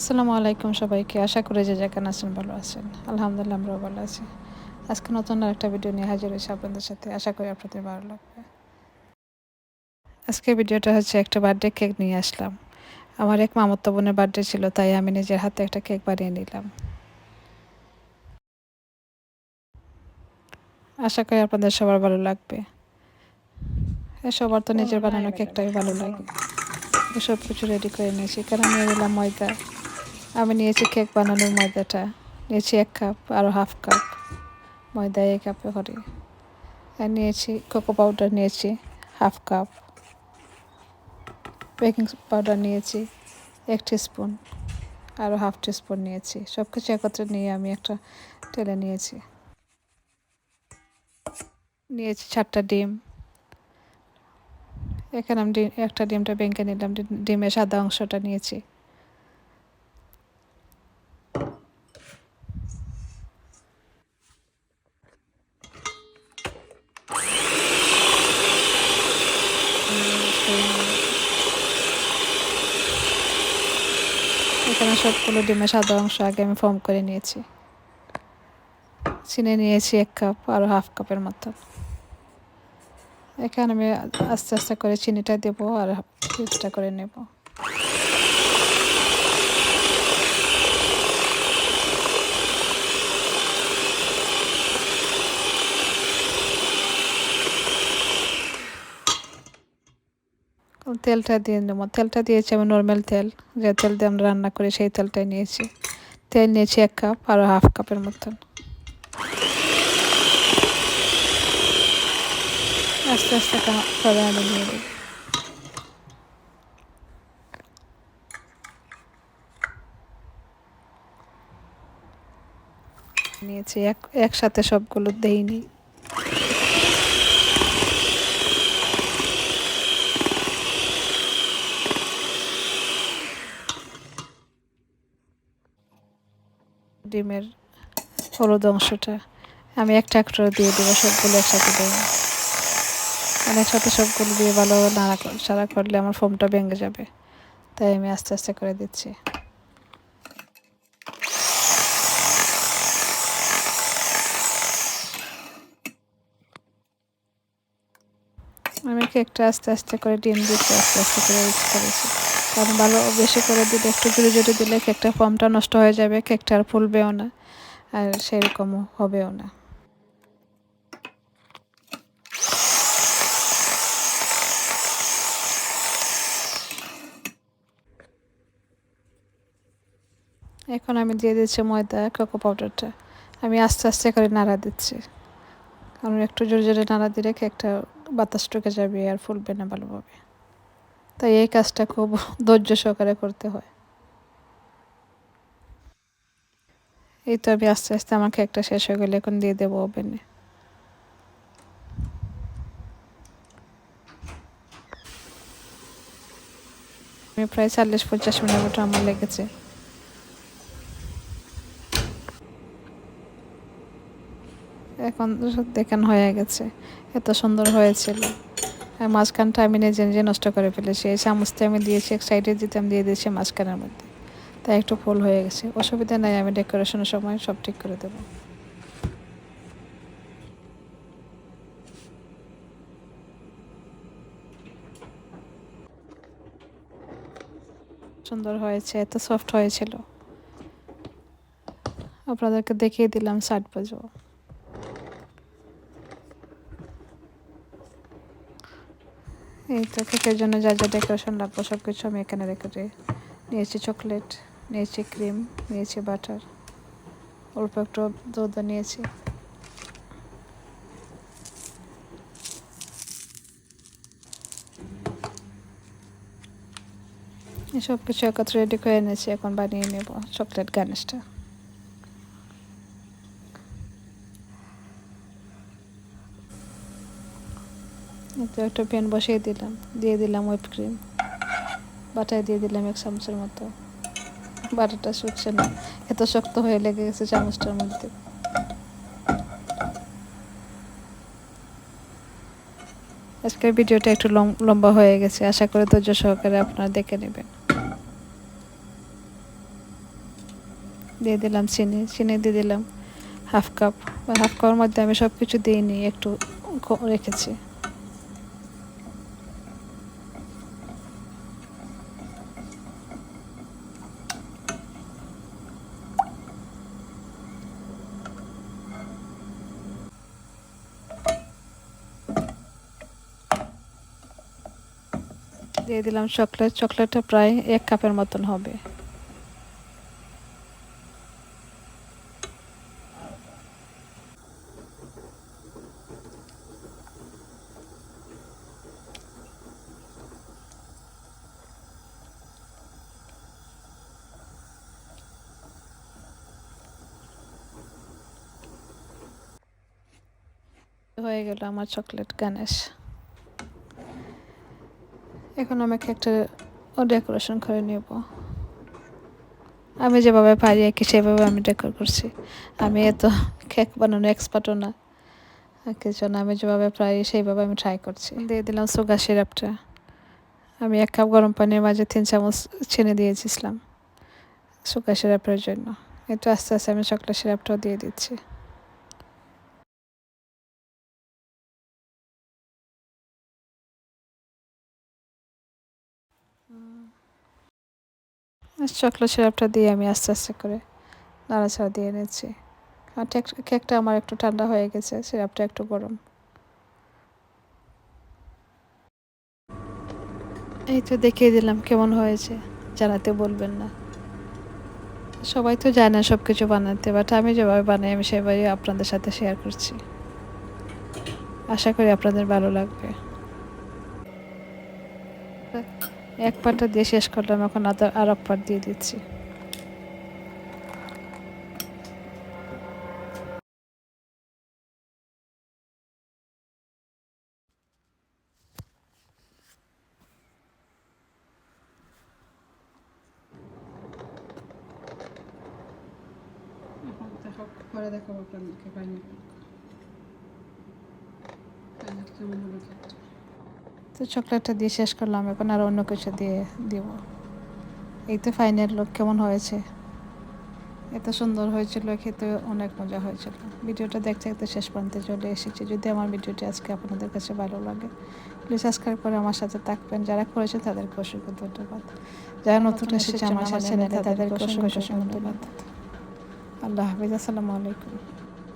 আসসালামু আলাইকুম সবাইকে। আশা করি যে যেখানে আছেন ভালো আছেন। আলহামদুলিল্লাহ আমরাও ভালো আছি। আজকে নতুন একটা ভিডিও নিয়ে হাজির হয়েছি আপনাদের সাথে। আশা করি আপনাদের ভালো লাগবে। আজকে ভিডিওটা হচ্ছে একটা বার্থডে কেক নিয়ে আসলাম। আমার এক মামাতো বোনের বার্থডে ছিল তাই আমি নিজের হাতে একটা কেক বানিয়ে নিলাম। আশা করি আপনাদের সবার ভালো লাগবে। সবার তো নিজের বানানো কেকটাই ভালো লাগে। সব কিছু রেডি করে নিয়েছি। এখানে নিয়ে নিলাম ময়দা। আমি নিয়েছি কেক বানানোর ময়দাটা। নিয়েছি এক কাপ আরও হাফ কাপ ময়দা এক কাপে করে। আর নিয়েছি কোকো পাউডার নিয়েছি, হাফ কাপ। বেকিং পাউডার নিয়েছি, এক স্পুন আরও হাফ স্পুন নিয়েছি। সব কিছু একত্রে নিয়ে আমি একটা টেলে নিয়েছি। নিয়েছি চারটা ডিম। এখানে আমি একটা ডিমটা বেঁকে নিলাম। ডিমের সাদা অংশটা নিয়েছি। এখানে সবগুলো ডিমের সাদা অংশ আগে আমি ফর্ম করে নিয়েছি। চিনি নিয়েছি এক কাপ আরও হাফ কাপের মতো। এখানে আমি আস্তে আস্তে করে চিনিটা দেবো আর ফ্রিজটা করে নেব। তেলটা দিয়ে নেব। তেলটা দিয়েছি আমি নর্মাল তেল। যে তেল দিয়ে আমরা রান্না করি সেই তেলটাই নিয়েছি। তেল নিয়েছি এক কাপ আরও হাফ কাপের মতন। আস্তে আস্তে করে আমি নিয়ে দেব নিয়েছি এক একসাথে সবগুলো দেইনি। ডিমের হলুদ অংশটা। আমি একটা একটা দিয়ে দেবো, সবগুলো একসাথে দেবো। মানে একসাথে সবগুলো দিয়ে ভালো নাড়া সারা করলে আমার ফোমটা ভেঙে যাবে। তাই আমি আস্তে আস্তে করে দিচ্ছি। আমি কেকটা আস্তে আস্তে করে ডিম দিচ্ছি, আস্তে আস্তে করে ইউজ করেছি। কারণ ভালো বেশি করে দিলে, একটু জুড়ে জুড়ে দিলে কেকটা ফর্মটা নষ্ট হয়ে যাবে, কেকটা আর ফুলবেও না, আর সেরকমও হবেও না। এখন আমি দিয়ে দিচ্ছি ময়দা কোকো পাউডারটা আমি আস্তে আস্তে করে নাড়া দিচ্ছি। কারণ একটু জোরে জোরে নাড়া দিলে কেকটা বাতাস ঢুকে যাবে আর ফুলবে না ভালোভাবে। তাই এই কাজটা খুব ধৈর্য সহকারে করতে হয়। এই তো আমি আস্তে আস্তে আমাকে একটা শেষ হয়ে গেলে এখন দিয়ে দেবো ওভেনে আমি প্রায় চল্লিশ পঞ্চাশ মিনিট মতো আমার লেগেছে। এখন দেখেন হয়ে গেছে। এত সুন্দর হয়েছিল। মাঝখানটা আমি নিজে নিজে নষ্ট করে ফেলেছি। এই চামচটা আমি দিয়েছি, এক সাইডে দিতাম দিয়ে দিয়েছি মাঝখানের মধ্যে। তাই একটু ফুল হয়ে গেছে। অসুবিধা নাই, আমি ডেকোরেশনের সময় সব ঠিক করে দেব। সুন্দর হয়েছে, এত সফট হয়েছিল। আপনাদেরকে দেখিয়ে দিলাম ষাট বাজো এই তো কেকের জন্য যা যা ডেকোরেশন লাগবো সব কিছু আমি এখানে রেখে নিয়েছি চকলেট নিয়েছি ক্রিম নিয়েছি বাটার অল্প একটু দুধ নিয়েছি। সব কিছু একত্রে রেডি করে এনেছি, এখন বানিয়ে নেব চকলেট গার্নিশটা তো একটা প্যান বসিয়ে দিলাম, দিয়ে দিলাম হুইপ ক্রিম বাটায় দিয়ে দিলাম এক চামচের মতো। বাটারটা শুকছে না, এত শক্ত হয়ে লেগে গেছে চামচটার মধ্যে। আজকের ভিডিওটা একটু লম্বা হয়ে গেছে, আশা করি ধৈর্য সহকারে আপনারা দেখে নেবেন। দিয়ে দিলাম চিনি চিনি দিয়ে দিলাম হাফ কাপ। হাফ কাপের মধ্যে আমি সব কিছু দিইনি একটু রেখেছি। দিয়ে দিলাম চকলেট। চকলেটটা প্রায় এক কাপের মতন হবে। হয়ে গেল আমার চকলেট গানেশ এখন আমি কেকটা ডেকোরেশন করে নেব। আমি যেভাবে পারি আর কি সেভাবে আমি ডেকোর করছি। আমি এত কেক বানানো এক্সপার্টও না। কিছু আমি যেভাবে পারি সেইভাবে আমি ট্রাই করছি। দিয়ে দিলাম সুগার সিরাপটা আমি এক কাপ গরম পানির মাঝে তিন চামচ চিনি দিয়েছিলাম। সুগার সিরাপের জন্য। একটু আস্তে আস্তে আমি চকলেট সিরাপটাও দিয়ে দিচ্ছি। চকলেট সিরাপটা দিয়ে আমি আস্তে আস্তে করে নাড়াচাড়া দিয়ে নিচ্ছি আর কেকটা আমার একটু ঠান্ডা হয়ে গেছে সিরাপটা একটু গরম। এই তো দেখিয়ে দিলাম কেমন হয়েছে, জানাতে বলবেন না। সবাই তো জানে না সব কিছু বানাতে বাট আমি যেভাবে বানাই আমি সেভাবেই আপনাদের সাথে শেয়ার করছি। আশা করি আপনাদের ভালো লাগবে। এক পাটটা দিয়ে শেষ করলাম, এখন আদার আর এক পাট দিয়ে দিচ্ছি। পরে দেখাবো আপনাদেরকে ফাইনাল কেমন হলো তো চকলেটটা দিয়ে শেষ করলাম এখন আর অন্য কিছু দিয়ে দিব। এই তো ফাইনাল লোক কেমন হয়েছে? এত সুন্দর হয়েছিল খেতে অনেক মজা হয়েছিল। ভিডিওটা দেখতে দেখতে শেষ পর্যন্ত চলে এসেছি। যদি আমার ভিডিওটি আজকে আপনাদের কাছে ভালো লাগে প্লিজ সাবস্ক্রাইব করে আমার সাথে থাকবেন। যারা করেছেন তাদেরকে অসংখ্য ধন্যবাদ। যারা নতুন এসেছে আমার চ্যানেলে তাদেরকে অসংখ্য অসংখ্য ধন্যবাদ। আল্লাহ হাফিজ আসসালামু আলাইকুম।